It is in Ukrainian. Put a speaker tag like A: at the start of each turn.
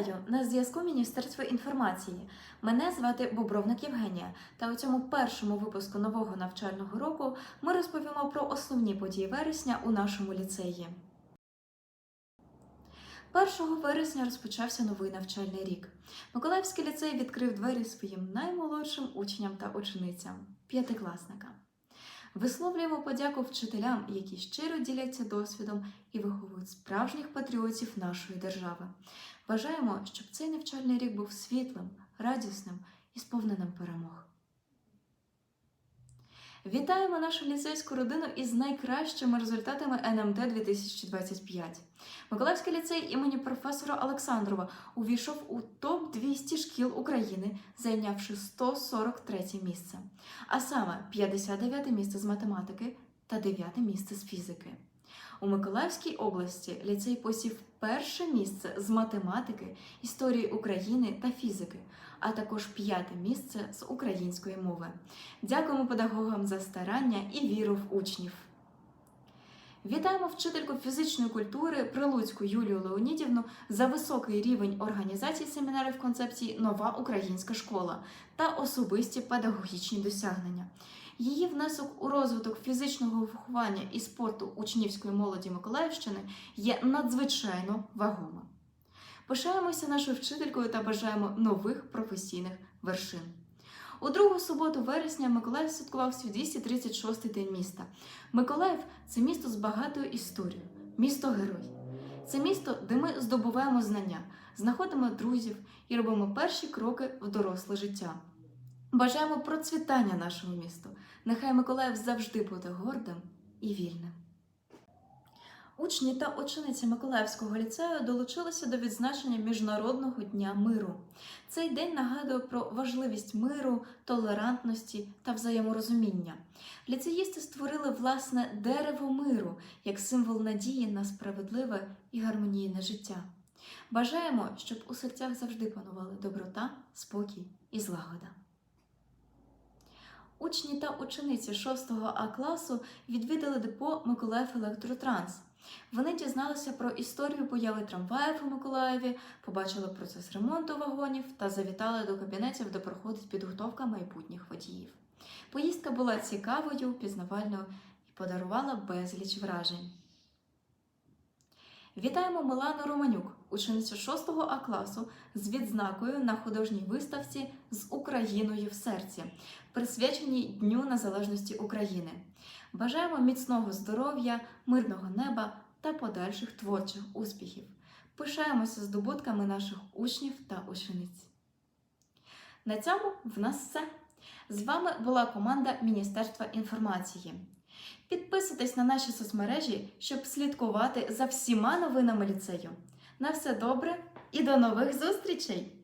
A: Вітаю на зв'язку Міністерства інформації. Мене звати Бобровник Євгенія. Та у цьому першому випуску нового навчального року ми розповімо про основні події вересня у нашому ліцеї. 1 вересня розпочався новий навчальний рік. Миколаївський ліцей відкрив двері своїм наймолодшим учням та ученицям п'ятикласникам. Висловлюємо подяку вчителям, які щиро діляться досвідом і виховують справжніх патріотів нашої держави. Бажаємо, щоб цей навчальний рік був світлим, радісним і сповненим перемог. Вітаємо нашу ліцейську родину із найкращими результатами НМТ 2025. Миколаївський ліцей імені професора Олександрова увійшов у топ 200 шкіл України, зайнявши 143 місце, а саме 59 місце з математики та 9 місце з фізики. У Миколаївській області ліцей посів перше місце з математики, історії України та фізики, а також п'яте місце з української мови. Дякуємо педагогам за старання і віру в учнів. Вітаємо вчительку фізичної культури Прилуцьку Юлію Леонідівну за високий рівень організації семінарів концепції Нова українська школа та особисті педагогічні досягнення. Її внесок у розвиток фізичного виховання і спорту учнівської молоді Миколаївщини є надзвичайно вагомим. Пишаємося нашою вчителькою та бажаємо нових професійних вершин. У другу суботу вересня Миколаїв святкував свій 236-й день міста. Миколаїв це місто з багатою історією, місто герой. Це місто, де ми здобуваємо знання, знаходимо друзів і робимо перші кроки в доросле життя. Бажаємо процвітання нашому місту. Нехай Миколаїв завжди буде гордим і вільним. Учні та учениці Миколаївського ліцею долучилися до відзначення Міжнародного дня миру. Цей день нагадує про важливість миру, толерантності та взаєморозуміння. Ліцеїсти створили власне дерево миру як символ надії на справедливе і гармонійне життя. Бажаємо, щоб у серцях завжди панували доброта, спокій і злагода. Учні та учениці 6 А класу відвідали депо Миколаїв Електротранс. Вони дізналися про історію появи трамваїв у Миколаєві, побачили процес ремонту вагонів та завітали до кабінетів, де проходить підготовка майбутніх водіїв. Поїздка була цікавою, пізнавальною і подарувала безліч вражень. Вітаємо Милану Романюк, ученицю 6 А класу з відзнакою на художній виставці з Україною в серці, присвяченій Дню Незалежності України. Бажаємо міцного здоров'я, мирного неба та подальших творчих успіхів. Пишаємося здобутками наших учнів та учениць. На цьому в нас все. З вами була команда Міністерства інформації. Підписуйтесь на наші соцмережі, щоб слідкувати за всіма новинами ліцею. На все добре і до нових зустрічей!